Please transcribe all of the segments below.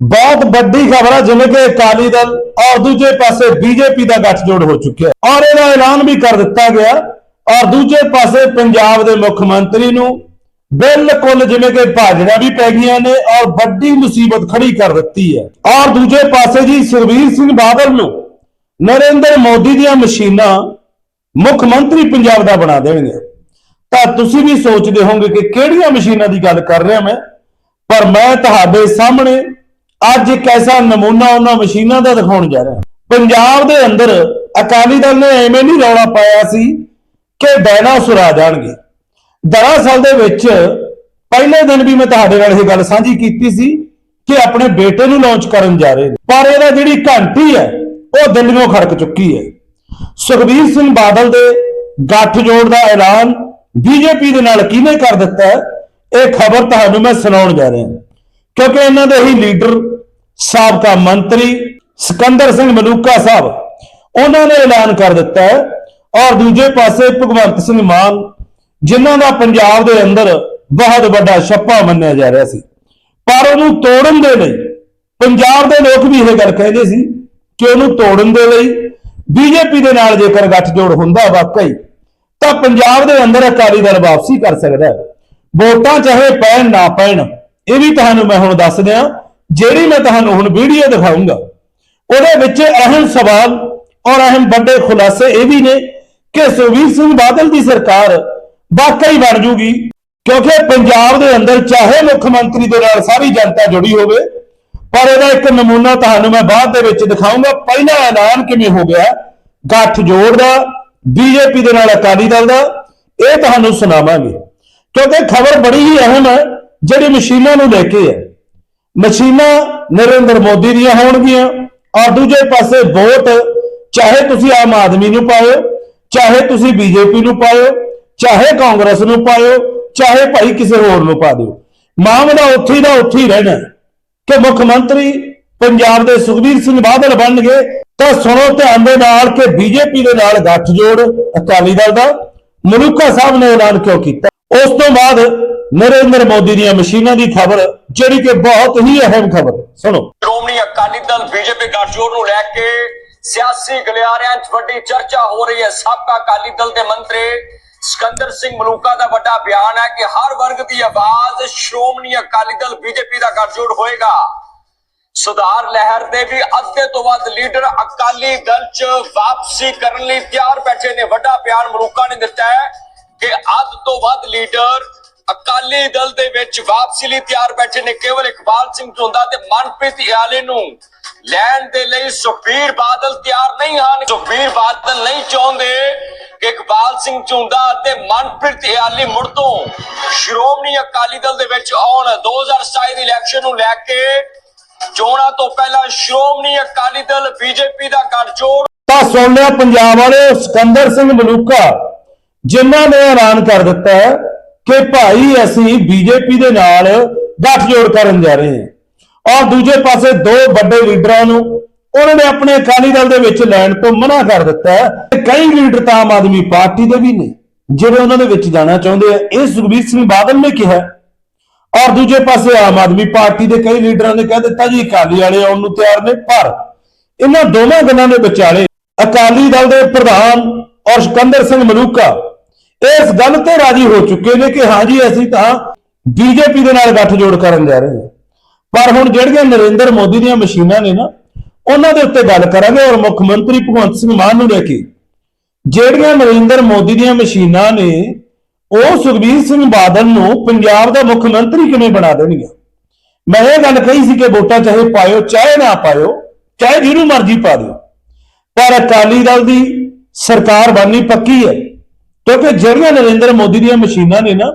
ਬਹੁਤ ਵੱਡੀ ਖਬਰ ਹੈ ਜਿਵੇਂ ਕਿ ਅਕਾਲੀ ਦਲ ਔਰ ਦੂਜੇ ਪਾਸੇ ਬੀਜੇਪੀ ਦਾ ਗੱਠਜੋੜ ਹੋ ਚੁੱਕਿਆ ਔਰ ਇਹਦਾ ਐਲਾਨ ਵੀ ਕਰ ਦਿੱਤਾ ਗਿਆ ਔਰ ਦੂਜੇ ਪਾਸੇ ਪੰਜਾਬ ਦੇ ਮੁੱਖ ਮੰਤਰੀ ਨੂੰ ਬਿਲਕੁਲ ਜਿਵੇਂ ਕਿ ਭਾਜੜਾਂ ਵੀ ਪੈ ਗਈਆਂ ਨੇ ਔਰ ਵੱਡੀ ਮੁਸੀਬਤ ਖੜੀ ਕਰ ਦਿੱਤੀ ਹੈ। ਔਰ ਦੂਜੇ ਪਾਸੇ ਜੀ ਸੁਖਬੀਰ ਸਿੰਘ ਬਾਦਲ ਨੂੰ ਨਰਿੰਦਰ ਮੋਦੀ ਦੀਆਂ ਮਸ਼ੀਨਾਂ ਮੁੱਖ ਮੰਤਰੀ ਪੰਜਾਬ ਦਾ ਬਣਾ ਦੇਣਗੇ। ਤਾਂ ਤੁਸੀਂ ਵੀ ਸੋਚਦੇ ਹੋਵੋਗੇ ਕਿ ਕਿਹੜੀਆਂ ਮਸ਼ੀਨਾਂ ਦੀ ਗੱਲ ਕਰ ਰਿਹਾ ਮੈਂ? ਪਰ ਮੈਂ ਤੁਹਾਡੇ ਸਾਹਮਣੇ ਅੱਜ ਇੱਕ ਐਸਾ ਨਮੂਨਾ ਉਹਨਾਂ ਮਸ਼ੀਨਾਂ ਦਾ ਦਿਖਾਉਣ ਜਾ ਰਿਹਾ। ਪੰਜਾਬ ਦੇ ਅੰਦਰ ਅਕਾਲੀ ਦਲ ਨੇ ਐਵੇਂ ਨਹੀਂ ਰੌਲਾ ਪਾਇਆ ਸੀ ਕਿ ਡਾਇਨਾਸੌਰ ਆ ਜਾਣਗੇ। ਦਰਅਸਲ ਦੇ ਵਿੱਚ ਪਹਿਲੇ ਦਿਨ ਵੀ ਮੈਂ ਤੁਹਾਡੇ ਨਾਲ ਇਹ ਗੱਲ ਸਾਂਝੀ ਕੀਤੀ ਸੀ ਕਿ ਆਪਣੇ ਬੇਟੇ ਨੂੰ ਲਾਂਚ ਕਰਨ ਜਾ ਰਹੇ ਨੇ। ਪਰ ਇਹਦਾ ਜਿਹੜੀ ਘੰਟੀ ਹੈ, ਉਹ ਦਿੱਲੀੋਂ ਖੜਕ ਚੁੱਕੀ ਹੈ। ਸੁਖਬੀਰ ਸਿੰਘ ਬਾਦਲ ਦੇ ਗੱਠਜੋੜ ਦਾ ਐਲਾਨ ਬੀਜੇਪੀ ਦੇ ਨਾਲ ਕਿਹਨੇ ਕਰ ਦਿੱਤਾ ਇਹ ਖਬਰ ਤੁਹਾਨੂੰ ਮੈਂ ਸੁਣਾਉਣ ਜਾ ਰਿਹਾ। ਕਿਉਂਕਿ ਇਹਨਾਂ ਦੇ ਹੀ ਲੀਡਰ ਸਾਬਕਾ ਮੰਤਰੀ ਸਿਕੰਦਰ ਸਿੰਘ ਮਲੂਕਾ ਸਾਹਿਬ, ਉਹਨਾਂ ਨੇ ਐਲਾਨ ਕਰ ਦਿੱਤਾ ਹੈ। ਔਰ ਦੂਜੇ ਪਾਸੇ ਭਗਵੰਤ ਸਿੰਘ ਮਾਨ, ਜਿਨ੍ਹਾਂ ਦਾ ਪੰਜਾਬ ਦੇ ਅੰਦਰ ਬਹੁਤ ਵੱਡਾ ਛੱਪਾ ਮੰਨਿਆ ਜਾ ਰਿਹਾ ਸੀ। ਪਰ ਉਹਨੂੰ ਤੋੜਨ ਦੇ ਲਈ, ਪੰਜਾਬ ਦੇ ਲੋਕ ਵੀ ਇਹ ਗੱਲ ਕਹਿੰਦੇ ਸੀ ਕਿ ਉਹਨੂੰ ਤੋੜਨ ਦੇ ਲਈ ਬੀਜੇਪੀ ਦੇ ਨਾਲ ਜੇਕਰ ਗੱਠਜੋੜ ਹੁੰਦਾ ਵਾਕਈ, ਤਾਂ ਪੰਜਾਬ ਦੇ ਅੰਦਰ ਅਕਾਲੀ ਦਲ ਵਾਪਸੀ ਕਰ ਸਕਦਾ ਹੈ। ਵੋਟਾਂ ਚਾਹੇ ਪੈਣ ਨਾ ਪੈਣ ਇਹ ਵੀ ਤੁਹਾਨੂੰ ਮੈਂ ਹੁਣ ਦੱਸ ਦਿਆਂ, ਜਿਹੜੀ ਮੈਂ ਤੁਹਾਨੂੰ ਹੁਣ ਵੀਡੀਓ ਦਿਖਾਉਂਗਾ ਉਹਦੇ ਵਿੱਚ ਅਹਿਮ ਸਵਾਲ ਔਰ ਅਹਿਮ ਵੱਡੇ ਖੁਲਾਸੇ ਇਹ ਵੀ ਨੇ ਕਿ ਸੁਖਬੀਰ ਸਿੰਘ ਬਾਦਲ ਦੀ ਸਰਕਾਰ ਵਾਕਈ ਬਣ ਜੂਗੀ, ਕਿਉਂਕਿ ਪੰਜਾਬ ਦੇ ਅੰਦਰ ਚਾਹੇ ਮੁੱਖ ਮੰਤਰੀ ਦੇ ਨਾਲ ਸਾਰੀ ਜਨਤਾ ਜੁੜੀ ਹੋਵੇ, ਪਰ ਇਹਦਾ ਇੱਕ ਨਮੂਨਾ ਤੁਹਾਨੂੰ ਮੈਂ ਬਾਅਦ ਦੇ ਵਿੱਚ ਦਿਖਾਉਂਗਾ ਪਹਿਲਾ ਐਲਾਨ ਕਿਵੇਂ ਹੋ ਗਿਆ, ਗੱਠ ਜੋੜ ਦਾ, ਬੀਜੇਪੀ ਦੇ ਨਾਲ ਅਕਾਲੀ ਦਲ ਦਾ, ਇਹ ਤੁਹਾਨੂੰ ਸੁਣਾਵਾਂਗੇ, ਕਿਉਂਕਿ ਖਬਰ ਬੜੀ ਹੀ ਅਹਿਮ ਹੈ ਜਿਹੜੀ ਮਸ਼ੀਨਾਂ ਨੂੰ ਲੈ ਕੇ ਹੈ। ਮਸ਼ੀਨਾਂ ਨਰਿੰਦਰ ਮੋਦੀ ਦੀਆਂ ਹੋਣਗੀਆਂ ਔਰ ਦੂਜੇ ਪਾਸੇ ਵੋਟ, ਚਾਹੇ ਤੁਸੀਂ ਆਮ ਆਦਮੀ ਨੂੰ ਪਾਓ ਚਾਹੇ ਤੁਸੀਂ ਬੀਜੇਪੀ ਨੂੰ ਪਾਓ ਚਾਹੇ ਕਾਂਗਰਸ ਨੂੰ ਪਾਓ ਚਾਹੇ ਭਾਈ ਕਿਸੇ ਹੋਰ ਨੂੰ ਪਾ ਦਿਓ। ਮਾਮਲਾ ਉੱਥੇ ਹੀ ਦਾ ਉੱਥੇ ਰਹਿਣਾ ਕਿ ਮੁੱਖ ਮੰਤਰੀ ਪੰਜਾਬ ਦੇ ਸੁਖਬੀਰ ਸਿੰਘ ਬਾਦਲ ਬਣਨਗੇ ਤਾਂ ਸੁਣੋ ਧਿਆਨ ਦੇ ਨਾਲ ਕਿ ਬੀਜੇਪੀ ਦੇ ਨਾਲ ਗੱਠਜੋੜ ਅਕਾਲੀ ਦਲ ਦਾ ਮਲੂਕਾ ਸਾਹਿਬ ਨੇ ਐਲਾਨ ਕਿਉਂ ਕੀਤਾ? ਉਸ ਤੋਂ ਬਾਅਦ ਨਰਿੰਦਰ ਮੋਦੀ ਦੀਆਂ ਮਸ਼ੀਨਾਂ ਦੀ ਖਬਰ, ਜਿਹੜੀ ਕਿ ਬਹੁਤ ਹੀ ਅਹਿਮ ਖਬਰ। ਸੁਣੋ। ਸ਼੍ਰੋਮਣੀ ਅਕਾਲੀ ਦਲ ਬੀਜੇਪੀ ਗੱਠਜੋੜ ਨੂੰ ਲੈ ਕੇ ਸਿਆਸੀ ਗਲਿਆਰਿਆਂ 'ਚ ਵੱਡੀ ਚਰਚਾ ਹੋ ਰਹੀ ਹੈ। ਸਾਬਕਾ ਅਕਾਲੀ ਦਲ ਦੇ ਮੰਤਰੀ ਸਿਕੰਦਰ ਸਿੰਘ ਮਲੂਕਾ ਦਾ ਵੱਡਾ ਬਿਆਨ ਹੈ ਕਿ ਹਰ ਵਰਗ ਦੀ ਆਵਾਜ਼ ਸ਼੍ਰੋਮਣੀ ਅਕਾਲੀ ਦਲ ਬੀਜੇਪੀ ਦਾ ਗੱਠਜੋੜ ਹੋਏਗਾ। ਸੁਧਾਰ ਲਹਿਰ ਦੇ ਵੀ ਅੱਧੇ ਤੋਂ ਵੱਧ ਲੀਡਰ ਅਕਾਲੀ ਦਲ 'ਚ ਵਾਪਸੀ ਕਰਨ ਲਈ ਤਿਆਰ ਬੈਠੇ ਨੇ। ਵੱਡਾ ਬਿਆਨ ਮਲੂਕਾ ਨੇ ਦਿੱਤਾ ਹੈ ਕਿ ਅੱਧ ਤੋਂ ਵੱਧ ਲੀਡਰ ਅਕਾਲੀ ਦਲ ਦੇ ਵਿੱਚ ਵਾਪਸੀ ਲਈ ਤਿਆਰ ਬੈਠੇ ਨੇ ਕੇਵਲ ਇਕਬਾਲ ਸਿੰਘ ਝੁੰਦਾ ਤੇ ਮਨਪ੍ਰੀਤ ਇਆਲੇ ਨੂੰ। ਲੈਣ ਦੇ ਲਈ ਸੁਖਬੀਰ ਬਾਦਲ ਤਿਆਰ ਨਹੀਂ ਹਨ। ਸੁਖਬੀਰ ਬਾਦਲ ਨਹੀਂ ਚਾਹੁੰਦੇ ਕਿ ਇਕਬਾਲ ਸਿੰਘ ਝੁੰਦਾ ਅਤੇ ਮਨਪ੍ਰੀਤ ਇਆਲੀ ਮੁੜ ਤੋਂ ਸ਼੍ਰੋਮਣੀ ਅਕਾਲੀ ਦਲ ਦੇ ਵਿੱਚ ਆਉਣ। 2027 ਦੀ ਇਲੈਕਸ਼ਨ ਨੂੰ ਲੈ ਕੇ ਚੋਣਾਂ ਤੋਂ ਪਹਿਲਾਂ ਸ਼੍ਰੋਮਣੀ ਅਕਾਲੀ ਦਲ ਬੀਜੇਪੀ ਦਾ ਗੱਠਜੋੜ ਤਾਂ ਸੁਣ ਲਿਆ ਪੰਜਾਬ ਵਾਲੇ ਸਿਕੰਦਰ ਸਿੰਘ ਮਲੂਕਾ, ਜਿਨ੍ਹਾਂ ਨੇ ਐਲਾਨ ਕਰ ਦਿੱਤਾ ਹੈ ਕਿ ਭਾਈ ਅਸੀਂ ਬੀਜੇਪੀ ਦੇ ਨਾਲ ਗੱਠਜੋੜ ਕਰਨ ਜਾ ਰਹੇ ਹਾਂ। ਔਰ ਦੂਜੇ ਪਾਸੇ ਦੋ ਵੱਡੇ ਲੀਡਰਾਂ ਨੂੰ ਉਹਨਾਂ ਨੇ ਆਪਣੇ ਅਕਾਲੀ ਦਲ ਦੇ ਵਿੱਚ ਲੈਣ ਤੋਂ ਮਨਾ ਕਰ ਦਿੱਤਾ ਹੈ ਕਈ ਲੀਡਰ ਤਾਂ ਆਮ ਆਦਮੀ ਪਾਰਟੀ ਦੇ ਵੀ ਨੇ, ਜਿਹੜੇ ਉਹਨਾਂ ਦੇ ਵਿੱਚ ਜਾਣਾ ਚਾਹੁੰਦੇ ਆ। ਇਹ ਸੁਖਬੀਰ ਸਿੰਘ ਬਾਦਲ ਨੇ ਕਿਹਾ ਔਰ ਦੂਜੇ ਪਾਸੇ ਆਮ ਆਦਮੀ ਪਾਰਟੀ ਦੇ ਕਈ ਲੀਡਰਾਂ ਨੇ ਕਹਿ ਦਿੱਤਾ ਜੀ, ਅਕਾਲੀ ਵਾਲੇ ਆਉਣ ਨੂੰ ਤਿਆਰ ਨੇ, ਪਰ ਇਹਨਾਂ ਦੋਵਾਂ ਗੱਲਾਂ ਦੇ ਵਿਚਾਲੇ ਅਕਾਲੀ ਦਲ ਦੇ ਪ੍ਰਧਾਨ ਔਰ ਸਿਕੰਦਰ ਸਿੰਘ ਮਲੂਕਾ ਇਸ ਗੱਲ ਤੇ ਰਾਜੀ ਹੋ ਚੁੱਕੇ ਨੇ ਕਿ ਹਾਂਜੀ, ਅਸੀਂ ਤਾਂ ਬੀਜੇਪੀ ਦੇ ਨਾਲ ਗੱਠਜੋੜ ਕਰਨ ਜਾ ਰਹੇ ਹਾਂ। ਪਰ ਹੁਣ ਜਿਹੜੀਆਂ ਨਰਿੰਦਰ ਮੋਦੀ ਦੀਆਂ ਮਸ਼ੀਨਾਂ ਨੇ ਨਾ, ਉਹਨਾਂ ਦੇ ਉੱਤੇ ਗੱਲ ਕਰਾਂਗੇ ਔਰ ਮੁੱਖ ਮੰਤਰੀ ਭਗਵੰਤ ਸਿੰਘ ਮਾਨ ਨੂੰ ਲੈ ਕੇ। ਜਿਹੜੀਆਂ ਨਰਿੰਦਰ ਮੋਦੀ ਦੀਆਂ ਮਸ਼ੀਨਾਂ ਨੇ, ਉਹ ਸੁਖਬੀਰ ਸਿੰਘ ਬਾਦਲ ਨੂੰ ਪੰਜਾਬ ਦਾ ਮੁੱਖ ਮੰਤਰੀ ਕਿਵੇਂ ਬਣਾ ਦੇਣਗੀਆਂ? ਮੈਂ ਇਹ ਗੱਲ ਕਹੀ ਸੀ ਕਿ ਵੋਟਾਂ ਚਾਹੇ ਪਾਇਓ, ਚਾਹੇ ਨਾ ਪਾਇਓ, ਚਾਹੇ ਜਿਹਨੂੰ ਮਰਜ਼ੀ ਪਾ ਦਿਓ। ਪਰ ਅਕਾਲੀ ਦਲ ਦੀ ਸਰਕਾਰ ਬਣਨੀ ਪੱਕੀ ਹੈ। ਕਿਉਂਕਿ ਜਿਹੜੀਆਂ ਨਰਿੰਦਰ ਮੋਦੀ ਦੀਆਂ ਮਸ਼ੀਨਾਂ ਨੇ ਨਾ,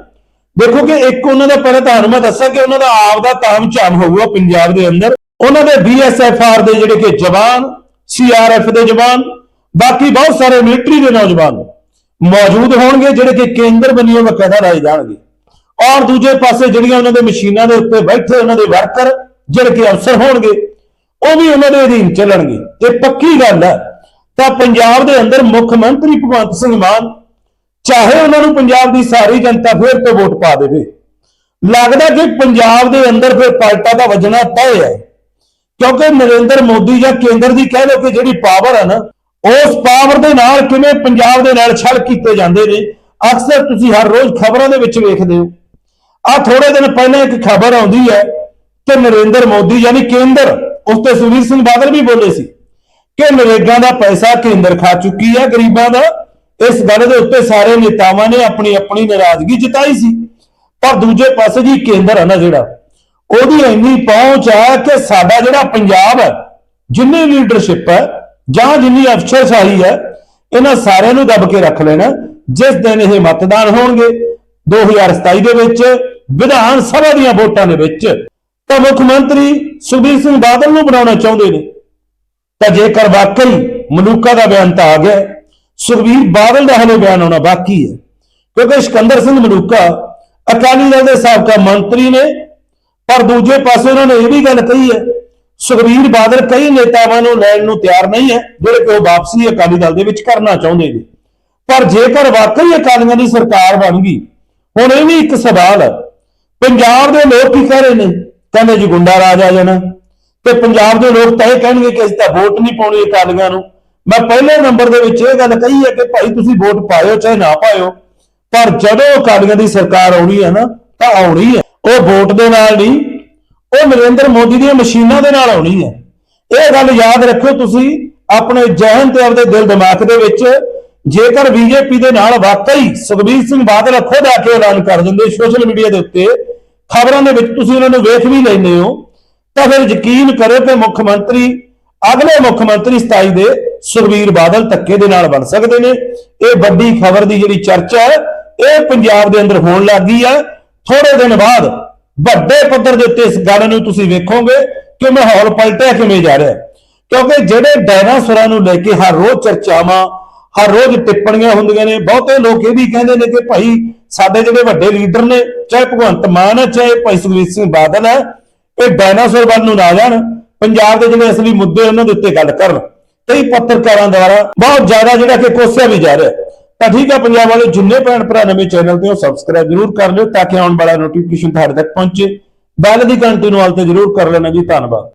ਦੇਖੋ ਕਿ ਇੱਕ ਉਹਨਾਂ ਦਾ ਪਹਿਲਾਂ ਤੁਹਾਨੂੰ ਮੈਂ ਦੱਸਾਂ ਕਿ ਉਹਨਾਂ ਦਾ ਆਪ ਦਾ ਤਾਮ ਝਾਮ ਹੋਊਗਾ ਪੰਜਾਬ ਦੇ ਅੰਦਰ। ਉਹਨਾਂ ਦੇ ਬੀਐਸਐਫਆਰ ਦੇ ਜਿਹੜੇ ਕਿ ਜਵਾਨ ਸੀਆਰਐਫ ਦੇ ਜਵਾਨ, ਬਾਕੀ ਬਹੁਤ ਸਾਰੇ ਮਿਲਟਰੀ ਦੇ ਨੌਜਵਾਨ ਮੌਜੂਦ ਹੋਣਗੇ, ਜਿਹੜੇ ਕਿ ਕੇਂਦਰ ਬੰਨਿਓ ਬਕਾਇਦਾ ਰਾਜ ਜਾਣਗੇ। ਔਰ ਦੂਜੇ ਪਾਸੇ ਜਿਹੜੀਆਂ ਉਹਨਾਂ ਦੇ ਮਸ਼ੀਨਾਂ ਦੇ ਉੱਤੇ ਬੈਠੇ ਉਹਨਾਂ ਦੇ ਵਰਕਰ, ਜਿਹੜੇ ਕਿ ਅਫਸਰ ਹੋਣਗੇ, ਉਹ ਵੀ ਉਹਨਾਂ ਦੇ ਅਧੀਨ ਚੱਲਣਗੇ। ਇਹ ਪੱਕੀ ਗੱਲ ਹੈ, ਤਾਂ ਪੰਜਾਬ ਦੇ ਅੰਦਰ ਮੁੱਖ ਮੰਤਰੀ ਭਗਵੰਤ ਸਿੰਘ ਮਾਨ ਚਾਹੇ ਉਹਨਾਂ ਨੂੰ ਪੰਜਾਬ ਦੀ ਸਾਰੀ ਜਨਤਾ ਫਿਰ ਤੋਂ ਵੋਟ ਪਾ ਦੇਵੇ। ਲੱਗਦਾ ਕਿ ਪੰਜਾਬ ਦੇ ਅੰਦਰ ਫਿਰ ਪਲਟਾ ਦਾ ਵੱਜਣਾ ਤੈਅ ਹੈ। ਕਿਉਂਕਿ ਨਰਿੰਦਰ ਮੋਦੀ ਜਾਂ ਕੇਂਦਰ ਦੀ ਕਹਿ ਲਓ ਕਿ ਜਿਹੜੀ ਪਾਵਰ ਹੈ ਨਾ, ਉਸ ਪਾਵਰ ਦੇ ਨਾਲ ਕਿਵੇਂ ਪੰਜਾਬ ਦੇ ਨਾਲ ਛਲ ਕੀਤੇ ਜਾਂਦੇ ਨੇ, ਅਕਸਰ ਤੁਸੀਂ ਹਰ ਰੋਜ਼ ਖਬਰਾਂ ਦੇ ਵਿੱਚ ਵੇਖਦੇ ਹੋ। ਆ ਥੋੜੇ ਦਿਨ ਪਹਿਲਾਂ ਇੱਕ ਖਬਰ ਆਉਂਦੀ ਹੈ ਕਿ ਨਰਿੰਦਰ ਮੋਦੀ ਯਾਨੀ ਕੇਂਦਰ, ਉਸ ਤੇ ਸੁਖਬੀਰ ਸਿੰਘ ਬਾਦਲ ਵੀ ਬੋਲੇ ਸੀ ਕਿ ਨਰੇਗਾ ਦਾ ਪੈਸਾ ਕੇਂਦਰ ਖਾ ਚੁੱਕੀ ਹੈ ਗਰੀਬਾਂ ਦਾ। ਇਸ ਗੱਲ ਦੇ ਉੱਤੇ ਸਾਰੇ ਨੇਤਾਵਾਂ ਨੇ ਆਪਣੀ ਆਪਣੀ ਨਾਰਾਜ਼ਗੀ ਜਤਾਈ ਸੀ। ਪਰ ਦੂਜੇ ਪਾਸੇ ਜੀ ਕੇਂਦਰ ਹੈ ਨਾ ਜਿਹੜਾ, ਉਹਦੀ ਇੰਨੀ ਪਹੁੰਚ ਹੈ ਕਿ ਸਾਡਾ ਜਿਹੜਾ ਪੰਜਾਬ ਹੈ, ਜਿੰਨੀ ਲੀਡਰਸ਼ਿਪ ਹੈ ਜਾਂ ਜਿੰਨੀ ਅਫਸਰਸ਼ਾਹੀ ਹੈ, ਇਹਨਾਂ ਸਾਰਿਆਂ ਨੂੰ ਦੱਬ ਕੇ ਰੱਖ ਲੈਣਾ। ਜਿਸ ਦਿਨ ਇਹ ਮਤਦਾਨ ਹੋਣਗੇ 2027 ਦੇ ਵਿੱਚ, ਵਿਧਾਨ ਸਭਾ ਦੀਆਂ ਵੋਟਾਂ ਦੇ ਵਿੱਚ, ਤਾਂ ਮੁੱਖ ਮੰਤਰੀ ਸੁਖਬੀਰ ਸਿੰਘ ਬਾਦਲ ਨੂੰ ਬਣਾਉਣਾ ਚਾਹੁੰਦੇ ਨੇ। ਤਾਂ ਜੇਕਰ ਵਾਕਈ ਮਲੂਕਾ ਦਾ ਬਿਆਨ ਤਾਂ ਆ ਗਿਆ ਸੁਖਬੀਰ ਬਾਦਲ ਦਾ ਹਲੇ ਬਿਆਨ ਆਉਣਾ ਬਾਕੀ ਹੈ। ਕਿਉਂਕਿ ਸਿਕੰਦਰ ਸਿੰਘ ਮਲੂਕਾ ਅਕਾਲੀ ਦਲ ਦੇ ਸਾਬਕਾ ਮੰਤਰੀ ਨੇ, ਪਰ ਦੂਜੇ ਪਾਸੇ ਉਹਨਾਂ ਨੇ ਇਹ ਵੀ ਗੱਲ ਕਹੀ ਹੈ, ਸੁਖਬੀਰ ਬਾਦਲ ਕਈ ਨੇਤਾਵਾਂ ਨੂੰ ਲੈਣ ਨੂੰ ਤਿਆਰ ਨਹੀਂ ਹੈ, ਜਿਹੜੇ ਕਿ ਉਹ ਵਾਪਸੀ ਅਕਾਲੀ ਦਲ ਦੇ ਵਿੱਚ ਕਰਨਾ ਚਾਹੁੰਦੇ ਨੇ। ਪਰ ਜੇਕਰ ਵਾਕਈ ਅਕਾਲੀਆਂ ਦੀ ਸਰਕਾਰ ਬਣ ਗਈ, ਹੁਣ ਇਹ ਵੀ ਇੱਕ ਸਵਾਲ ਹੈ, ਪੰਜਾਬ ਦੇ ਲੋਕ ਕੀ ਕਹਿ ਰਹੇ ਨੇ? ਕਹਿੰਦੇ ਜੀ ਗੁੰਡਾ ਰਾਜ ਆ ਜਾਣਾ। ਤੇ ਪੰਜਾਬ ਦੇ ਲੋਕ ਤਾਂ ਇਹ ਕਹਿਣਗੇ ਕਿ ਅਸੀਂ ਤਾਂ ਵੋਟ ਨਹੀਂ ਪਾਉਣੀ ਅਕਾਲੀਆਂ ਨੂੰ। ਮੈਂ ਪਹਿਲੇ ਨੰਬਰ ਦੇ ਵਿੱਚ ਇਹ ਗੱਲ ਕਹੀ ਹੈ ਕਿ ਭਾਈ ਤੁਸੀਂ ਵੋਟ ਪਾਇਓ, ਚਾਹੇ ਨਾ ਪਾਇਓ, ਪਰ ਜਦੋਂ ਅਕਾਲੀਆਂ ਦੀ ਸਰਕਾਰ ਆਉਣੀ ਹੈ ਨਾ, ਤਾਂ ਆਉਣੀ ਹੈ। ਉਹ ਵੋਟ ਦੇ ਨਾਲ ਨਹੀਂ, ਉਹ ਨਰਿੰਦਰ ਮੋਦੀ ਦੀਆਂ ਮਸ਼ੀਨਾਂ ਦੇ ਨਾਲ ਆਉਣੀ ਹੈ। ਇਹ ਗੱਲ ਯਾਦ ਰੱਖਿਓ ਤੁਸੀਂ, ਆਪਣੇ ਜਹਨ ਤੇ ਆਪਣੇ ਦਿਲ ਦਿਮਾਗ ਦੇ ਵਿੱਚ, ਜੇਕਰ ਬੀਜੇਪੀ ਦੇ ਨਾਲ ਵਾਕਈ ਸੁਖਬੀਰ ਸਿੰਘ ਬਾਦਲ ਖੁਦ ਆ ਕੇ ਐਲਾਨ ਕਰ ਦਿੰਦੇ ਸੋਸ਼ਲ ਮੀਡੀਆ ਦੇ ਉੱਤੇ, ਖਬਰਾਂ ਦੇ ਵਿੱਚ ਤੁਸੀਂ ਉਹਨਾਂ ਨੂੰ ਵੇਖ ਵੀ ਲੈਂਦੇ ਹੋ, ਤਾਂ ਫਿਰ ਯਕੀਨ ਕਰੋ ਕਿ ਮੁੱਖ ਮੰਤਰੀ, ਅਗਲੇ ਮੁੱਖ ਮੰਤਰੀ 27 ਦੇ ਸੁਖਬੀਰ ਬਾਦਲ ਧੱਕੇ ਦੇ ਨਾਲ ਬਣ ਸਕਦੇ ਨੇ। ਇਹ ਵੱਡੀ ਖਬਰ ਦੀ ਜਿਹੜੀ ਚਰਚਾ ਹੈ, ਇਹ ਪੰਜਾਬ ਦੇ ਅੰਦਰ ਹੋਣ ਲੱਗੀ ਹੈ। ਥੋੜੇ ਦਿਨ ਬਾਅਦ ਵੱਡੇ ਪੱਧਰ ਦੇ ਉੱਤੇ ਇਸ ਗੱਲ ਨੂੰ ਤੁਸੀਂ ਵੇਖੋਗੇ ਕਿ ਮਾਹੌਲ ਪਲਟਿਆ ਕਿਵੇਂ ਜਾ ਰਿਹਾ ਹੈ। ਕਿਉਂਕਿ ਜਿਹੜੇ ਡਾਇਨਾਸੌਰਾਂ ਨੂੰ ਲੈ ਕੇ ਹਰ ਰੋਜ਼ ਚਰਚਾਵਾਂ, ਹਰ ਰੋਜ਼ ਟਿੱਪਣੀਆਂ ਹੁੰਦੀਆਂ ਨੇ, ਬਹੁਤੇ ਲੋਕ ਇਹ ਵੀ ਕਹਿੰਦੇ ਨੇ ਕਿ ਭਾਈ ਸਾਡੇ ਜਿਹੜੇ ਵੱਡੇ ਲੀਡਰ ਨੇ, ਚਾਹੇ ਭਗਵੰਤ ਮਾਨ ਹੈ, ਚਾਹੇ ਭਾਈ ਸੁਖਬੀਰ ਸਿੰਘ ਬਾਦਲ ਹੈ, ਇਹ ਡਾਇਨਾਸੌਰ ਵੱਲ ਨੂੰ ਨਾ ਜਾਣ। ਪੰਜਾਬ ਦੇ ਜਿਹੜੇ ਅਸਲੀ ਮੁੱਦੇ ਉਹਨਾਂ ਦੇ ਉੱਤੇ ਗੱਲ ਕਰਨ। ਕਈ ਪੱਤਰਕਾਰਾਂ ਦੁਆਰਾ ਬਹੁਤ ਜ਼ਿਆਦਾ ਜਿਹੜਾ ਕਿ ਕੋਸਿਆ ਵੀ ਜਾ ਰਿਹਾ। ਤਾਂ ਠੀਕ ਹੈ ਪੰਜਾਬ ਵਾਲੇ ਜਿੰਨੇ ਭੈਣ ਭਰਾ ਨਵੇਂ ਚੈਨਲ ਤੇ ਉਹ ਸਬਸਕ੍ਰਾਈਬ ਜ਼ਰੂਰ ਕਰ ਲਿਓ ਤਾਂ ਕਿ ਆਉਣ ਵਾਲਾ ਨੋਟੀਫਿਕੇਸ਼ਨ ਤੁਹਾਡੇ ਤੱਕ ਪਹੁੰਚੇ। ਬੈਲ ਦੀ ਘੰਟੀ ਨੂੰ ਆਲ ਤੇ ਜ਼ਰੂਰ ਕਰ ਲੈਣਾ ਜੀ, ਧੰਨਵਾਦ।